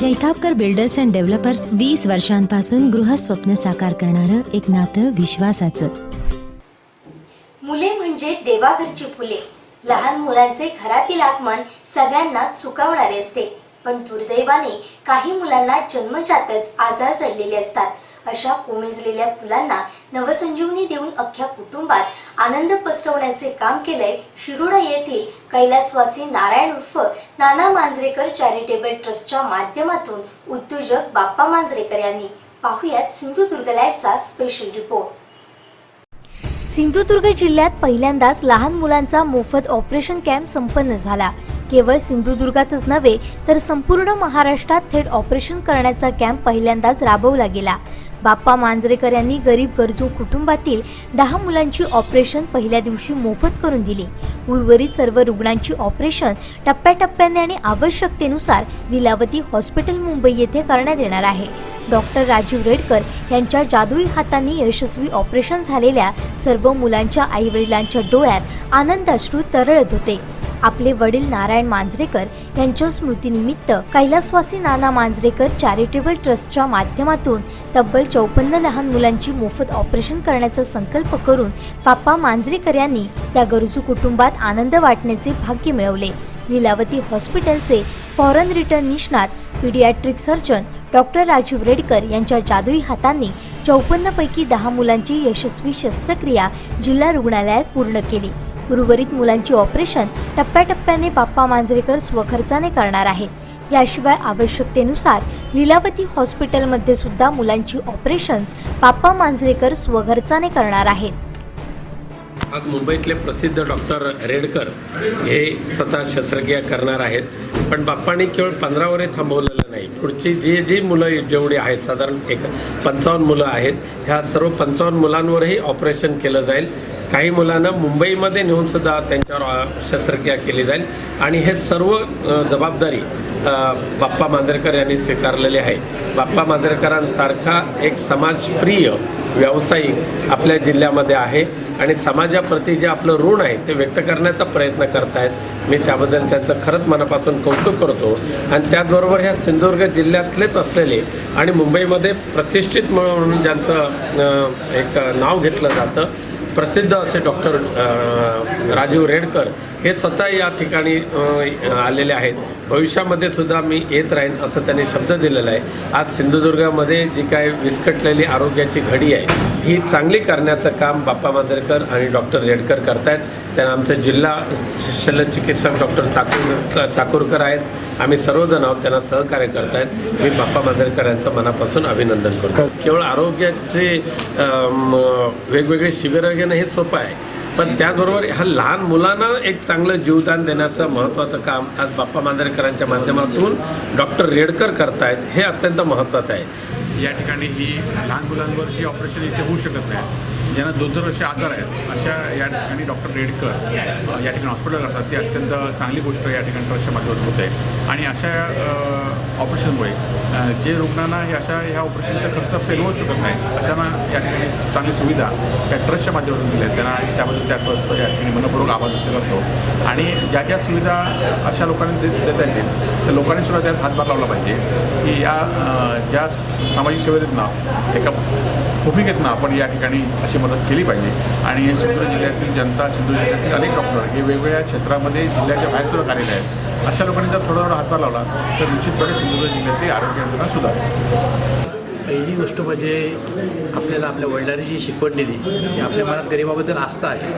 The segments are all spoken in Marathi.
जैतापकर बिल्डर्स अँड डेव्हलपर्स वीस वर्षांपासून गृहस्वप्न साकार करणारं एक नातं विश्वासाचं. मुले म्हणजे देवाघरची फुले. लहान मुलांचे घरातील आगमन सगळ्यांना सुकावणारे असते. पण दुर्दैवाने काही मुलांना जन्मजातच आजार चढलेले असतात. अशा कोमेजलेल्या फुलांना नवसंजीवनी देऊन अख्ख्या कुटुंबात आनंद पसरवण्याचे काम केलंय. शिरोडा येथील कैलासवासी नारायण उर्फ नाना मांजरेकर चॅरिटेबल ट्रस्टच्या माध्यमातून उद्योजक बाप्पा मांजरेकर यांनी पाहुयात सिंधुदुर्ग लाईव्हचा स्पेशल रिपोर्ट सिंधुदुर्ग जिल्ह्यात पहिल्यांदाच लहान मुलांचा मोफत ऑपरेशन कॅम्प संपन्न झाला. केवळ सिंधुदुर्गातच नव्हे तर संपूर्ण महाराष्ट्रात थेट ऑपरेशन करण्याचा कॅम्प पहिल्यांदाच राबवला गेला. बाप्पा मांजरेकर यांनी गरीब गरजू कुटुंबातील दहा मुलांची ऑपरेशन पहिल्या दिवशी मोफत करून दिली. उर्वरित सर्व रुग्णांची ऑपरेशन टप्प्याटप्प्याने आणि आवश्यकतेनुसार लिलावती हॉस्पिटल मुंबई येथे करण्यात येणार आहे. डॉक्टर राजीव रेडकर यांच्या जादुई हातांनी यशस्वी ऑपरेशन झालेल्या सर्व मुलांच्या आईवडिलांच्या डोळ्यात आनंदाश्रू तरळत होते. आपले वडील नारायण मांजरेकर यांच्या स्मृतीनिमित्त कैलासवासी नाना मांजरेकर चॅरिटेबल ट्रस्टच्या माध्यमातून तब्बल चौपन्न लहान मुलांची मोफत ऑपरेशन करण्याचा संकल्प करून बाप्पा मांजरेकर यांनी त्या गरजू कुटुंबात आनंद वाटण्याचे भाग्य मिळवले. लीलावती हॉस्पिटलचे फॉरेन रिटर्न निष्णात paediatric surgeon doctor Rajeev Redkar यांच्या जादुई हातांनी चौपन्न पैकी दहा मुलांची यशस्वी शस्त्रक्रिया जिल्हा रुग्णालयात पूर्ण केली. उर्वरित मुलांची ऑपरेशन टप्प्याटप्प्याने बाप्पा मांजरेकर स्वखर्चाने करणार आहेत. याशिवाय आवश्यकतेनुसार लीलावती हॉस्पिटलमध्ये सुद्धा मुलांची ऑपरेशन्स बाप्पा मांजरेकर स्वखर्चाने करणार आहेत. आज मुंबईतले प्रसिद्ध डॉक्टर रेडकर हे स्वतः शस्त्रक्रिया करणार आहेत. पण बाप्पांनी केवळ पंधरावरे थांबवलेलं नाही. पुढची जी जी मुलं जेवढी आहेत साधारण एक पंचावन्न मुलं आहेत ह्या सर्व पंचावन्न मुलांवरही ऑपरेशन केलं जाईल. काही मुलांना मुंबईमध्ये नेऊन सुद्धा त्यांच्यावर शस्त्रक्रिया केली जाईल. आणि हे सर्व जबाबदारी बाप्पा मांजरेकर यांनी स्वीकारलेली आहे. बाप्पा मांजरेकरांसारखा एक समाजप्रिय व्यावसायिक आपल्या जिल्ह्यामध्ये आहे. आणि समाजाप्रती जे आपलं ऋण आहे ते व्यक्त करण्याचा प्रयत्न करतायत. मी त्याबद्दल त्यांचं खरंच मनापासून कौतुक करतो. आणि त्याचबरोबर ह्या सिंधुदुर्ग जिल्ह्यातलेच असलेले आणि मुंबईमध्ये प्रतिष्ठित म्हणून ज्यांचं एक नाव घेतलं जातं प्रसिद्ध असे डॉक्टर राजीव रेडकर हे स्वतः या ठिकाणी आलेले आहेत. भविष्यामध्ये सुद्धा मी येत राहीन असं त्यांनी शब्द दिलेला आहे. आज सिंधुदुर्गामध्ये जी काय विस्कटलेली आरोग्याची घडी आहे ही चांगली करण्याचं काम बाप्पा मांजरेकर आणि डॉक्टर रेडकर करतायत. त्यांना आमचे जिल्हा शल्यचिकित्सक डॉक्टर चाकूर चाकूरकर आहेत. आम्ही सर्वजण आहोत त्यांना सहकार्य करतायत. मी बाप्पा मांजरेकर यांचं मनापासून अभिनंदन करतो. केवळ आरोग्याचे वेगवेगळे शिबिरं घेणं हे सोपं आहे. पण त्याचबरोबर ह्या लहान मुलांना एक चांगलं जीवदान देण्याचं महत्त्वाचं काम आज बाप्पा मांजरेकरांच्या माध्यमातून डॉक्टर रेडकर करतायत हे अत्यंत महत्त्वाचं आहे. या ठिकाणी ही लहान मुलांवर जी ऑपरेशन इथे होऊ शकत नाही ज्यांना दोन दोन वर्ष आजार आहेत अशा या ठिकाणी डॉक्टर रेडकर या ठिकाणी हॉस्पिटल असतात ती अत्यंत चांगली गोष्ट या ठिकाणी ट्रस्टच्या माध्यमातून होत. आहे आणि अशा ऑपरेशनमुळे जे रुग्णांना हे अशा ह्या ऑपरेशनचा खर्च फेलवू शकत नाही अशांना या ठिकाणी चांगली सुविधा त्या ट्रस्टच्या माध्यमातून दिल्या आहेत. त्यांना त्याबद्दल त्या ट्रस्टचा या ठिकाणी मनपूर्वक आभार व्यक्त करतो. आणि ज्या ज्या सुविधा अशा लोकांनी दे- देता येतील त्या लोकांनी सुद्धा त्यात हातभार लावला पाहिजे. की या ज्या सामाजिक सेवेतनं एका भूमिकेतनं आपण या ठिकाणी अशी मदत केली पाहिजे. आणि सिंधुदुर्ग जिल्ह्यातील जनता सिंधुदुर्ग जिल्ह्यातील अनेक डॉक्टर हे वेगवेगळ्या क्षेत्रामध्ये जिल्ह्याच्या बाहेर सुद्धा कार्यालय आहेत. अशा लोकांनी जर थोडा थोडा हातभार लावला तर निश्चितपणे सिंधुदुर्ग जिल्ह्यातील आरोग्य यंत्रणा सुधारेल. पहिली गोष्ट म्हणजे आपल्याला आपल्या वडिलांनी जी शिकवण दिली की आपल्या मनात गरिबाबद्दल आस्था आहे.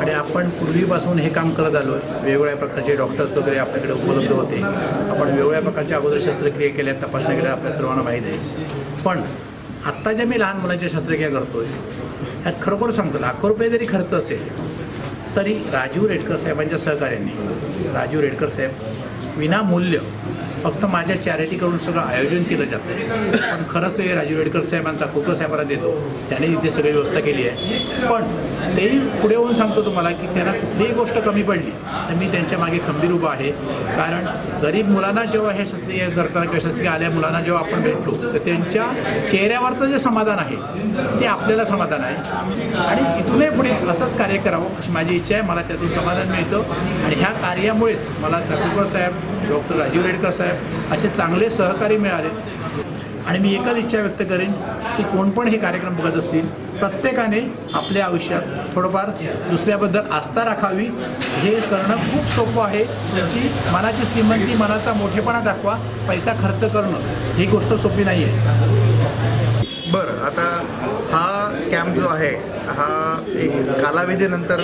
आणि आपण पूर्वीपासून हे काम करत आलो आहे वेगवेगळ्या प्रकारचे डॉक्टर्स वगैरे आपल्याकडे उपलब्ध होते. आपण वेगवेगळ्या प्रकारच्या अगोदर शस्त्रक्रिया केल्या तपासण्या केल्या आपल्या सर्वांना माहीत आहे. पण आत्ता ज्या मी लहान मुलांच्या शस्त्रक्रिया करतो आहे ह्यात खरोखर सांगतो लाखो रुपये जरी खर्च असेल तरी राजीव रेडकर साहेबांच्या सहकार्याने राजीव रेडकर साहेब विनामूल्य फक्त माझ्या चॅरिटीकडून सगळं आयोजन केलं जातं आहे पण खरंच ते राजीव रेडकर साहेबांचा खोकर साहेबांना देतो. त्यांनी इथे सगळी व्यवस्था केली आहे. पण तेही पुढे होऊन सांगतो तुम्हाला की त्यांना कुठलीही गोष्ट कमी पडली तर मी त्यांच्या मागे खंबीर उभा आहे. कारण गरीब मुलांना जेव्हा हे शस्त्रीय करताना किंवा शस्त्रक्रिया आल्या मुलांना जेव्हा आपण भेटलो तर त्यांच्या चेहऱ्यावरचं जे समाधान आहे ते आपल्याला समाधान आहे. आणि इथूनही पुढे असंच कार्य करावं अशी माझी इच्छा आहे. मला त्यातून समाधान मिळतं. आणि ह्या कार्यामुळेच मला चाकूरकर साहेब डॉक्टर राजीव रेडकर साहेब असे चांगले सहकारी मिळाले. आणि मी एकच इच्छा व्यक्त करेन की कोण पण हे कार्यक्रम बघत असतील प्रत्येकाने आपल्या आयुष्यात थोडंफार दुसऱ्याबद्दल आस्था राखावी. हे करणं खूप सोपं आहे. तुमची मनाची श्रीमंती मनाचा मोठेपणा दाखवा. पैसा खर्च करणं ही गोष्ट सोपी नाही आहे बरं आता कॅम्प जो आहे हा एक कालावधीनंतर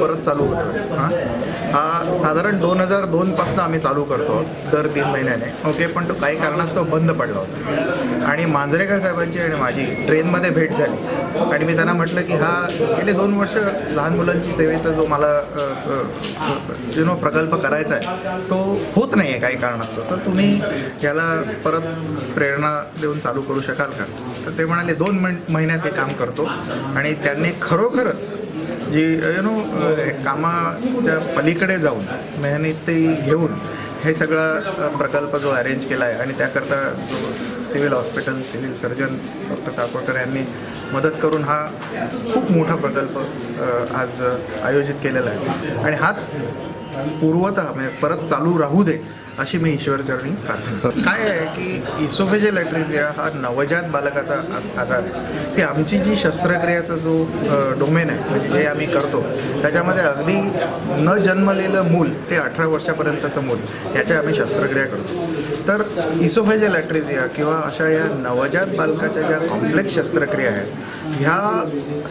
परत चालू होतो. हां? हा साधारण दोन हजार दोनपासून आम्ही चालू करतो दर तीन महिन्याने. ओके पण तो काही कारणास्तव बंद पडला होता. आणि मांजरेकर साहेबांची आणि माझी ट्रेनमध्ये भेट झाली. आणि मी त्यांना म्हटलं की हा गेले दोन वर्ष लहान मुलांची सेवेचा जो मला यु नो प्रकल्प करायचा आहे तो होत नाही आहे काही कारणास्तव. तर तुम्ही याला परत प्रेरणा देऊन चालू करू शकाल का? तर ते म्हणाले दोन महिन महिन्यात हे काम करतो. आणि त्यांनी खरोखरच जी यु नो कामाच्या पलीकडे जाऊन मेहनती घेऊन हे सगळा प्रकल्प जो अरेंज केला आहे आणि त्याकरता जो civil hospital civil surgeon doctor Sakodkar यांनी मदत करून हा खूप मोठा प्रकल्प आज आयोजित केलेला आहे. आणि हाच पूर्वतः म्हणजे परत चालू राहू दे अशी मी ईश्वरचरणी प्रार्थना. काय आहे की इसोफेजल ॲट्रिजिया हा नवजात बालकाचा आ- आजार आहे. सी आमची जी शस्त्रक्रियाचा जो डोमेन आहे म्हणजे जे आम्ही करतो त्याच्यामध्ये अगदी न जन्मलेलं मूल ते अठरा वर्षापर्यंतचं मूल याच्या आम्ही शस्त्रक्रिया करतो. तर इसोफेजल ॲट्रिझिया किंवा अशा या नवजात बालकाच्या ज्या कॉम्प्लेक्स शस्त्रक्रिया आहेत ह्या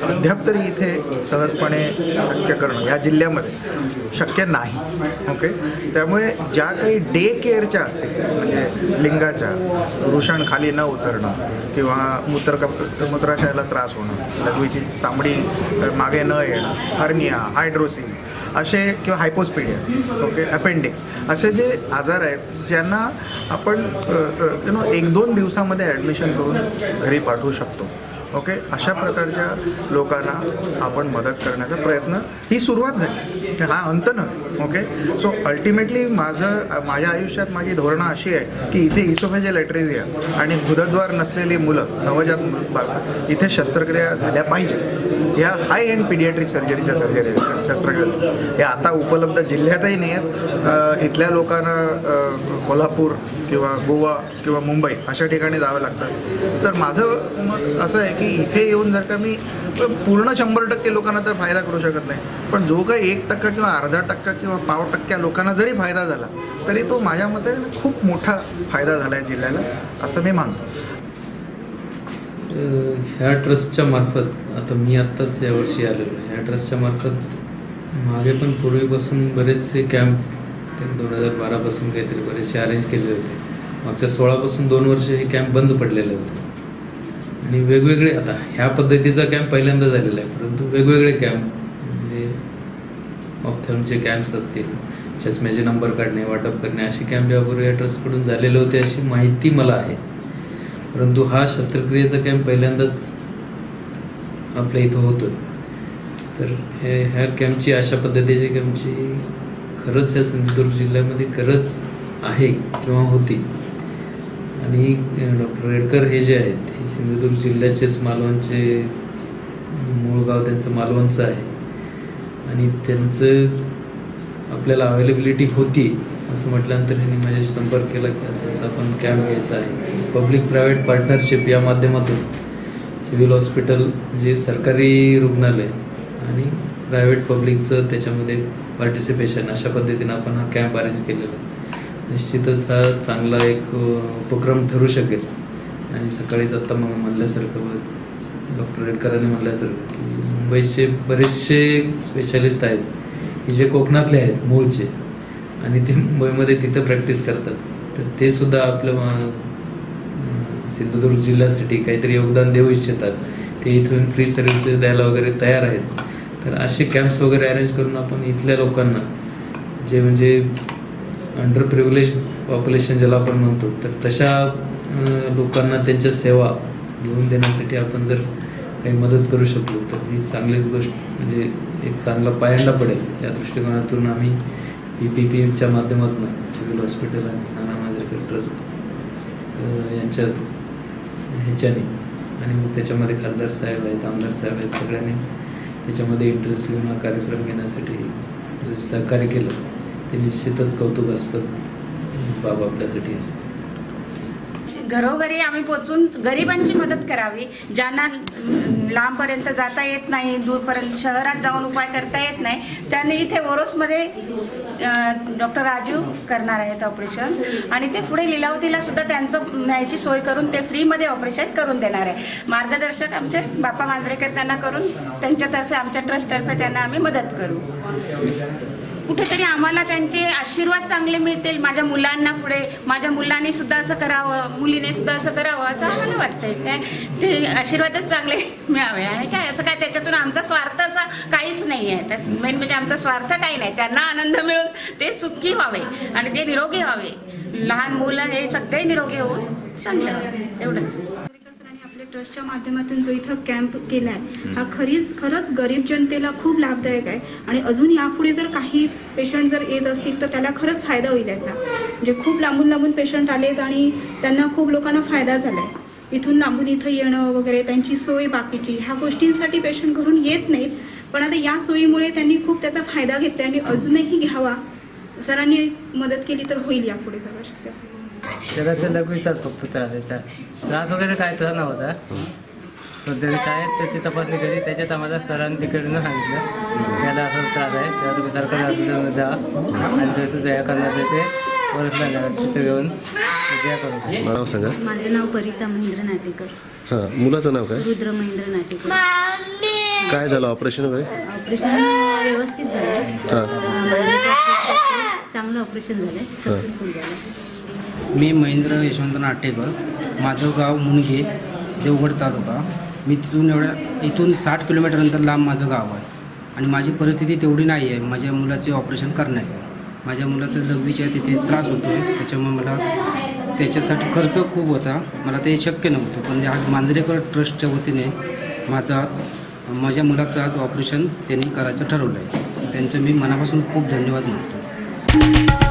अद्याप तरी इथे सहजपणे शक्य करणं या जिल्ह्यामध्ये शक्य नाही ओके त्यामुळे ज्या काही डे केअरच्या असतील म्हणजे लिंगाच्या वृषण खाली न उतरणं किंवा मूत्रकप मूत्राशयाला त्रास होणं लघवीची चामडी मागे न येणं हर्निया हायड्रोसिन असे किंवा हायपोस्पिडियस ओके अपेंडिक्स असे जे आजार आहेत ज्यांना आपण यु नो एक दोन दिवसामध्ये ॲडमिशन करून घरी पाठवू शकतो. ओके? अशा प्रकारच्या लोकांना आपण मदत करण्याचा प्रयत्न ही सुरुवात झाली. हा अंत नव्हे ओके? सो अल्टिमेटली माझं माझ्या आयुष्यात माझी धोरणं अशी आहे की इथे इसोफेजियल ॲट्रेझिया आणि गुदद्वार नसलेली मुलं नवजात बालकं इथे शस्त्रक्रिया झाल्या पाहिजेत ह्या हाय एंड पिडियाट्रिक सर्जरीच्या सर्जरी शस्त्रक्रिया. हे आता उपलब्ध जिल्ह्यातही नाही आहेत इथल्या लोकांना कोल्हापूर किंवा गोवा किंवा मुंबई अशा ठिकाणी जावं लागतं. तर माझं मत असं आहे की इथे येऊन जर का मी पूर्ण शंभर टक्के लोकांना तर फायदा करू शकत नाही. पण जो काही एक टक्का किंवा अर्धा टक्का किंवा पाव टक्क्या लोकांना जरी फायदा झाला तरी तो माझ्या मते खूप मोठा फायदा झाला आहे जिल्ह्याला असं मी मानतो. ह्या ट्रस्टच्या मार्फत आता मी आत्ताच यावर्षी आलेलो आहे. ह्या ट्रस्टच्या मार्फत मागे पण पूर्वीपासून बरेचसे कॅम्प त्यांनी दोन हजार बारापासून काहीतरी बरेचसे अरेंज केलेले होते. मागच्या सोळापासून दोन वर्ष हे कॅम्प बंद पडलेले होते. आणि वेगवेगळे आता ह्या पद्धतीचा कॅम्प पहिल्यांदा झालेला आहे परंतु वेगवेगळे कॅम्प म्हणजे ऑप्थॉमचे कॅम्प्स असतील चष्म्याचे नंबर काढणे वाटप करणे असे कॅम्प यापूर्वी या ट्रस्टकडून झालेले होते अशी माहिती मला आहे. परंतु हा शस्त्रक्रियेचा कॅम्प पहिल्यांदाच आपल्या इथं होतो तर हे ह्या कॅम्पची अशा पद्धतीच्या कॅम्पची खरंच या सिंधुदुर्ग जिल्ह्यामध्ये गरज आहे किंवा होती. आणि डॉक्टर रेडकर हे जे आहेत हे सिंधुदुर्ग जिल्ह्याचेच मालवणचे मूळ गाव त्यांचं मालवणचं आहे. आणि त्यांचं आपल्याला अवेलेबिलिटी होती असं म्हटल्यानंतर त्यांनी माझ्याशी संपर्क केला की असं असं आपण कॅम्प घ्यायचा आहे. पब्लिक प्रायव्हेट पार्टनरशिप या माध्यमातून सिव्हिल हॉस्पिटल म्हणजे सरकारी रुग्णालय आणि प्रायव्हेट पब्लिकचं त्याच्यामध्ये पार्टिसिपेशन अशा पद्धतीनं आपण हा कॅम्प अरेंज केलेला. निश्चितच हा चांगला एक उपक्रम ठरू शकेल. आणि सकाळीच आत्ता मग म्हणल्यासारखं डॉक्टर रेडकरांनी म्हणल्यासारखं की मुंबईचे बरेचसे स्पेशालिस्ट आहेत. की जे कोकणातले आहेत मूळचे आणि ते मुंबईमध्ये तिथं प्रॅक्टिस करतात. तर ते सुद्धा आपलं सिंधुदुर्ग जिल्ह्यासाठी काहीतरी योगदान देऊ इच्छितात. ते इथून फ्री सर्व्हिसेस द्यायला वगैरे तयार आहेत. तर असे कॅम्प्स वगैरे अरेंज करून आपण इथल्या लोकांना जे म्हणजे अंडर प्रिव्हिलेज पॉप्युलेशन ज्याला आपण म्हणतो तर तशा लोकांना त्यांच्या सेवा घेऊन देण्यासाठी आपण जर काही मदत करू शकलो तर ही चांगलीच गोष्ट म्हणजे एक चांगला पायंडा पडेल. या दृष्टिकोनातून आम्ही पी पी पीच्या माध्यमातून सिव्हिल हॉस्पिटल आणि नाना मांजरेकर ट्रस्ट यांच्या ह्याच्याने आणि मग त्याच्यामध्ये खासदार साहेब आहेत आमदार साहेब आहेत सगळ्यांनी त्याच्यामध्ये इंटरेस्ट घेऊन हा कार्यक्रम घेण्यासाठी सहकार्य केलं ते निश्चितच कौतुकास्पद बाबा आपल्यासाठी घरोघरी आम्ही पोचून गरिबांची मदत करावी ज्यांना लांबपर्यंत जाता येत नाही दूरपर्यंत शहरात जाऊन उपाय करता येत नाही त्यांनी इथे ओरोसमध्ये डॉक्टर राजू करणार आहेत ऑपरेशन. आणि ते पुढे लिलावतीला सुद्धा त्यांचं न्यायची सोय करून ते फ्रीमध्ये ऑपरेशन करून देणार आहे. मार्गदर्शक आमचे बापा मांजरेकर त्यांना करून त्यांच्यातर्फे आमच्या ट्रस्टतर्फे त्यांना आम्ही मदत करू. कुठेतरी आम्हाला त्यांचे आशीर्वाद चांगले मिळतील. माझ्या मुलांना पुढे माझ्या मुलांनी सुद्धा असं करावं मुलीने सुद्धा असं करावं असं आम्हाला वाटतंय. काय? ते आशीर्वादच चांगले मिळावे आहे. काय? असं काय? त्याच्यातून आमचा स्वार्थ असा काहीच नाही आहे त्यात मेन म्हणजे आमचा स्वार्थ काही नाही. त्यांना आनंद मिळून ते सुखी व्हावे आणि ते निरोगी व्हावे. लहान मुलं हे सगळे निरोगी होऊन चांगलं एवढंच. ट्रस्टच्या माध्यमातून जो इथं कॅम्प केला आहे हा खरीच खरंच गरीब जनतेला खूप लाभदायक आहे. आणि अजून यापुढे जर काही पेशंट जर येत असतील तर त्याला खरंच फायदा होईल याचा. म्हणजे खूप लांबून लांबून पेशंट आलेत आणि त्यांना खूप लोकांना फायदा झाला आहे इथून लांबून इथं येणं वगैरे त्यांची सोय बाकीची ह्या गोष्टींसाठी पेशंट घरून येत नाहीत. पण आता या सोयीमुळे त्यांनी खूप त्याचा फायदा घेतला आणि अजूनही घ्यावा. सरांनी मदत केली तर होईल यापुढे सगळं शक्य. त्याला लगेचच फक्त त्रास आहे. त्रास वगैरे काय तसा नव्हता. पण त्याने शाळेत त्याची तपासणी केली. त्याच्यात आम्हाला सरांनी तिकडनं सांगितलं. त्याला असा त्रास आहे. तेव्हा तुम्ही सरकारी हॉस्पिटलमध्ये जा आणि त्याचं दया करण्यात ते परत नाही तिथे घेऊन दया करून नाव सांगा. माझं नाव परिता महेंद्र नाटेकर. हां मुलाचं नाव काय? रुद्र महेंद्र नाटेकर. काय झालं? ऑपरेशन वगैरे? ऑपरेशन व्यवस्थित झालं. हां. चांगलं ऑपरेशन झालं. सक्सेसफुल झालं. मी महेंद्र यशवंत नाटेकर माझं गाव मुणगे देवगड तालुका. मी तिथून एवढ्या इथून साठ किलोमीटर अंतर लांब माझं गाव आहे. आणि माझी परिस्थिती तेवढी नाही आहे. माझ्या मुलाचे ऑपरेशन करण्याचं माझ्या मुलाचं लघवीच्या तिथे त्रास होतो आहे त्याच्यामुळे मला त्याच्यासाठी खर्च खूप होता. मला ते शक्य नव्हतं. पण आज मांजरेकर ट्रस्टच्या वतीने माझं आज माझ्या मुलाचं आज ऑपरेशन त्यांनी करायचं ठरवलं आहे त्यांचं मी मनापासून खूप धन्यवाद मानतो.